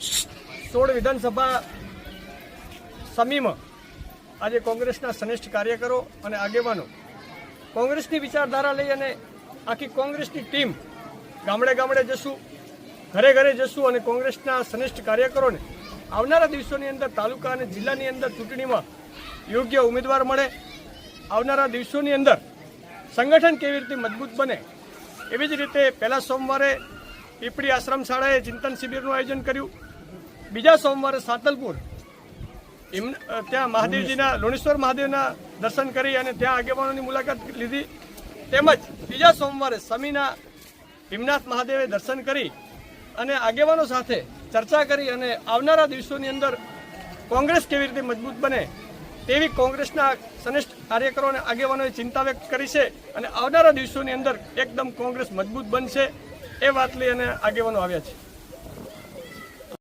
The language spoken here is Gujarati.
સોળ વિધાનસભા સમીમાં આજે કોંગ્રેસના શ્રેષ્ઠ કાર્યકરો અને આગેવાનો કોંગ્રેસની વિચારધારા લઈ અને આખી કોંગ્રેસની ટીમ ગામડે ગામડે જશું, ઘરે ઘરે જશું અને કોંગ્રેસના શ્રેષ્ઠ કાર્યકરોને આવનારા દિવસોની અંદર તાલુકા અને જિલ્લાની અંદર ચૂંટણીમાં યોગ્ય ઉમેદવાર મળે, આવનારા દિવસોની અંદર સંગઠન કેવી રીતે મજબૂત બને એવી જ રીતે પહેલા સોમવારે પીપળી આશ્રમ શાળાએ ચિંતન શિબિરનું આયોજન કર્યું. બીજા સોમવારે સાતલપુર. એમ- ત્યાં મહાદેવજીના, લુણેશ્વર મહાદેવના દર્શન કરી અને ત્યાં આગેવાનોની મુલાકાત લીધી. તેમજ બીજા સોમવારે સમીના ભીમનાથ મહાદેવે દર્શન કરી અને આગેવાનો સાથે ચર્ચા કરી અને આવનારા દિવસોની અંદર કોંગ્રેસ કેવી રીતે મજબૂત બને તેવી કોંગ્રેસના સનિષ્ઠ કાર્યકરો અને આગેવાનોએ ચિંતા વ્યક્ત કરી છે અને આવનારા દિવસોની અંદર એકદમ કોંગ્રેસ મજબૂત બનશે એ વાત લઈ અને આગેવાનો આવ્યા છે.